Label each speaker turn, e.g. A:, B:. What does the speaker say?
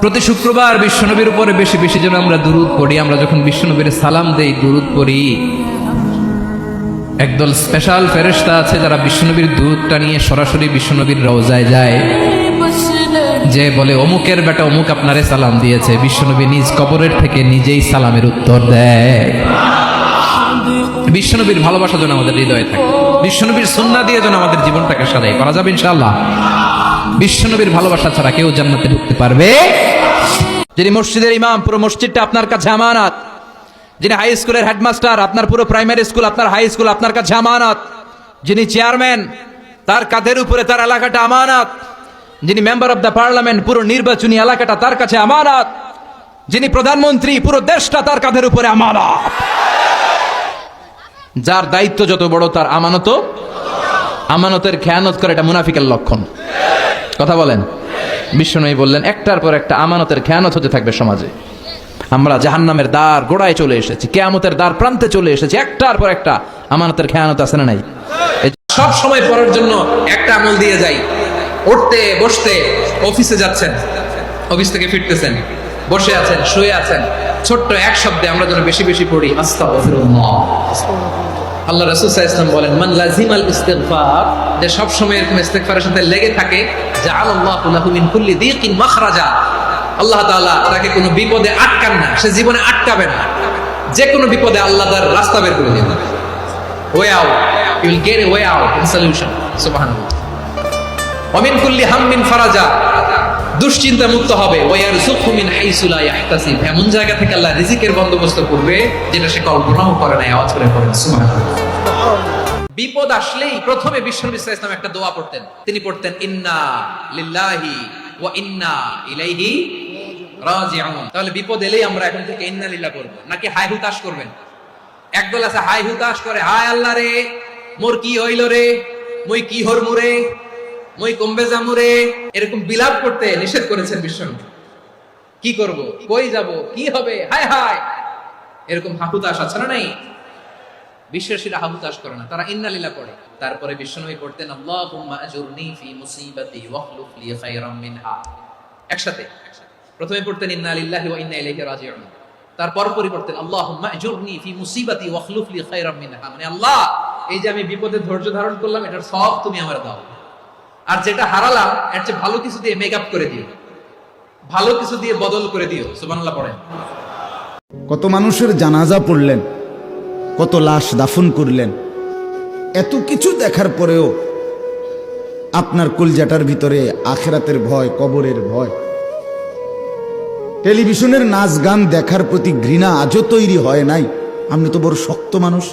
A: প্রতি শুক্রবার বিশ্বনবীর উপরে বেশি বেশি যেন আমরা দুরুদ পড়ি, আমরা যখন বিশ্বনবীর সালাম দেই, দুরুদ পড়ি। একদল স্পেশাল ফেরেশতা আছে যারা বিশ্বনবীর দুধটা নিয়ে সরাসরি বিশ্বনবীর রওজায় যায়। যে বলে, অমুকের বেটা অমুক আপনারে সালাম দিয়েছে। বিশ্বনবী নিজ কবরের থেকে নিজেই সালামের উত্তর দেয়। বিশ্বনবীর ভালোবাসা যেন আমাদের হৃদয়ে থাকে। বিশ্বনবীর সন্না দিয়ে যেন আমাদের জীবনটাকে সাজাই করা যাবে ইনশাআল্লাহ। বিশ্বনবীর ভালোবাসা ছাড়া কেউ জান্নাতে ঢুকতে পারবে যিনি মসজিদের ইমাম, পুরো মসজিদটা আপনার কাছে আমানত। যিনি হাই স্কুলের হেডমাস্টার আপনার পুরো প্রাইমারি স্কুল আপনার হাই স্কুল আপনার কাছে আমানত। যিনি চেয়ারম্যান তার কাঁধের উপরে তার এলাকাটা আমানত। যিনি মেম্বার অফ দ্য পার্লামেন্ট পুরো নির্বাচনী এলাকাটা তার কাছে আমানত। যিনি প্রধানমন্ত্রী, পুরো দেশটা তার কাঁধের উপরে আমানত। যার দায়িত্ব যত বড়, তার আমানত আমানতের খেয়ানত করে এটা মুনাফিকের লক্ষণ। কথা বলেন। বিশ্বনবী বললেন, একটার পর একটা আমানতের খেয়ানত হতে থাকবে সমাজে। আমরা জাহান্নামের দ্বার গোড়ায় চলে এসেছি, কেয়ামতের দ্বার প্রান্তে চলে এসেছি, একটার পর একটা আমানতের খেয়ানত আছে না নাই? সব সময় পড়ার জন্য একটা আমল দিয়ে যাই, উঠতে, বসতে, অফিসে যাচ্ছেন, অফিস থেকে ফিরতেছেন, বসে আছেন, শুয়ে আছেন, ছোট্ট এক শব্দে আমরা যেন বেশি বেশি পড়ি, আস্তাগফিরুল্লাহ। আল্লাহ রাসূল সাল্লাল্লাহু বলেন, মান লাজিমাল ইস্তিগফার, যে সব সময় এরকম ইস্তিগফারের সাথে লেগে থাকে, জাআলাল্লাহু লাহু মিন কুল্লি আল্লাহ তাআলা তাকে কোনো বিপদে আটকান না, সে জীবনে আটকাবে না। যে কোনো বিপদে আল্লাহ তার রাস্তা বের করে দেন way out you will get way out in solution সুবহানাল্লাহ। ওমিন কুল্লি হাম্মিন ফারাজা দুশ্চিন্তা মুক্ত হবে ওয়ার সুখমিন এমন জায়গা থেকে আল্লাহ রিজিকের বন্দোবস্ত করবে যেটা সে কল্পনাও করে আওয়াজ করে পড়েন বিপদ আসলেই প্রথমে ওয়াসাল্লাম একটা দোয়া পড়তেন। তিনি পড়তেন, ইন্না লিল্লাহি ইন্না ইলাইহি তাহলে বিপদ এলেই আমরা এখন থেকে ইন্না লিল্লাহ করব, নাকি হাই হুতাশ করবেন? একদল আছে হাই হুতাশ করে, হায় আল্লাহ রে, মোর কি হইল রে, মুই কি হর মুরে মুই কমবে জামুরে এরকম বিলাপ করতে নিষেধ করেছেন বিশ্বনবী কি করব? কই যাব? কি হবে? হায় হায়! এরকম হাহুতাশ আছে না নাই? বিশ্বাসীরা হাহুতাশ করে না। তারা ইন্নালিলা পড়ে। তারপরে বিশ্বনবী পড়তেন, আল্লাহুম্মা আজুরনি ফি মুসিবাতি ওয়াখলুফ লি খায়রাম মিনহা। একসাথে। প্রথমে পড়তেন ইন্না লিল্লাহি ওয়া ইন্না ইলাইহি রাজিউন। তারপর পরে পড়তেন, আল্লাহুম্মা আজুরনি ফি মুসিবাতি ওয়াখলুফ লি খায়রাম মিনহা। মানে আল্লাহ, এই যে আমি বিপদে ধৈর্য ধারণ করলাম, এটার সব তুমি আমার দাও। আর যেটা হারালাম, এর চেয়ে ভালো কিছু দিয়ে মেকআপ করে দিও। ভালো কিছু দিয়ে বদল করে দিও, সুবহানাল্লাহ পড়েন।
B: কত মানুষের জানাজা পড়লেন, কত লাশ দাফন করলেন। এত কিছু দেখার পরেও আপনার কলজাটার ভিতরে আখেরাতের ভয়, কবরের ভয়। টেলিভিশনের নাচ গান দেখার প্রতি ঘৃণা আজও তৈরি হয় নাই। আপনি তো বড় শক্ত মানুষ।